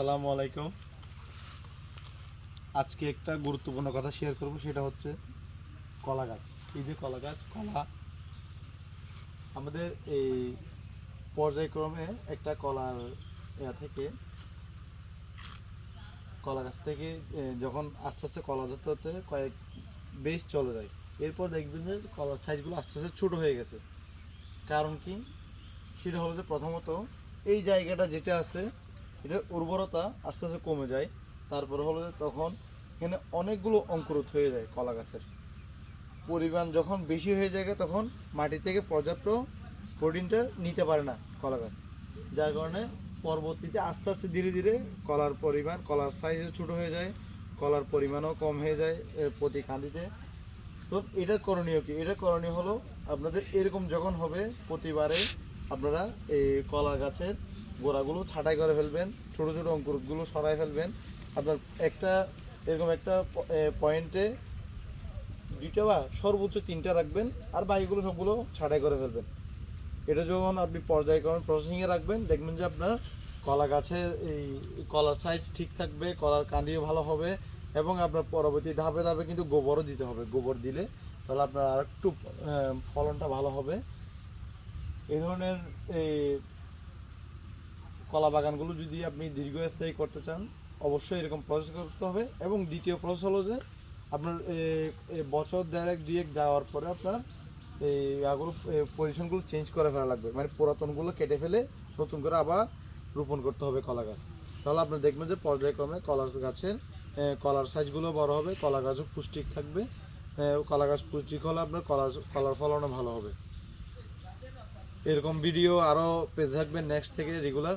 আসসালামু আলাইকুম। আজকে একটা গুরুত্বপূর্ণ কথা শেয়ার করব, সেটা হচ্ছে কলা গাছ। এই যে কলা গাছ, কলা, আমাদের এই পর্যায়ক্রমে একটা কলার ইয়া থেকে, কলা গাছ থেকে যখন আস্তে আস্তে কলা ধরতে হতে কয়েক বেশ চলে যায়। এরপর দেখবেন যে কলার সাইজগুলো আস্তে আস্তে ছোটো হয়ে গেছে। কারণ কি? সেটা হলো যে প্রথমত এই জায়গাটা যেটা আছে এটার উর্বরতা আস্তে আস্তে কমে যায়। তারপরে হলো তখন এখানে অনেকগুলো অঙ্কুরোধ হয়ে যায় কলা গাছের। পরিমাণ যখন বেশি হয়ে যায় তখন মাটি থেকে পর্যাপ্ত প্রোটিনটা নিতে পারে না কলা গাছ। যার কারণে পরবর্তীতে আস্তে আস্তে ধীরে ধীরে কলার পরিমাণ, কলার সাইজও ছোটো হয়ে যায়, কলার পরিমাণও কম হয়ে যায় প্রতি কান্দিতে তো এটা করণীয় কি? এটা করণীয় হলো আপনাদের এরকম যখন হবে প্রতিবারে আপনারা এই কলা গাছের গোড়াগুলো ছাঁটাই করে ফেলবেন, ছোটো ছোটো অঙ্কুরগুলো সরাই ফেলবেন। আপনার একটা, এরকম একটা পয়েন্টে দুইটা বা সর্বোচ্চ তিনটা রাখবেন, আর বাকিগুলো সবগুলো ছাঁটাই করে ফেলবেন। এটা যখন আপনি পর্যায়ক্রমে প্রসেসিংয়ে রাখবেন, দেখবেন যে আপনার কলা গাছের এই কলার সাইজ ঠিক থাকবে, কলার কাঁদিও ভালো হবে, এবং আপনার পরবর্তী ধাপে ধাপে কিন্তু গোবরও দিতে হবে। গোবর দিলে তাহলে আপনার আর একটু ফলনটা ভালো হবে। এই ধরনের, এই কলা বাগানগুলো যদি আপনি দীর্ঘস্থায়ী করতে চান, অবশ্যই এরকম প্রসেস করতে হবে। এবং দ্বিতীয় প্রসেস হলো যে, আপনার বছর দেড়েক, দুয়েক যাওয়ার পরে আপনার এই আগুলো পজিশনগুলো চেঞ্জ করে ফেলা লাগবে। মানে পুরাতনগুলো কেটে ফেলে নতুন করে আবার রোপণ করতে হবে কলা গাছ। তাহলে আপনি দেখবেন যে পর্যায়ক্রমে কলা গাছের কলার সাইজগুলো বড় হবে, কলা গাছও পুষ্টিক থাকবে। কলা গাছ পুষ্টিক হলে আপনার কলা, কলার ফলনও ভালো হবে। এরকম ভিডিও আরও পেতে থাকবে নেক্সট থেকে রেগুলার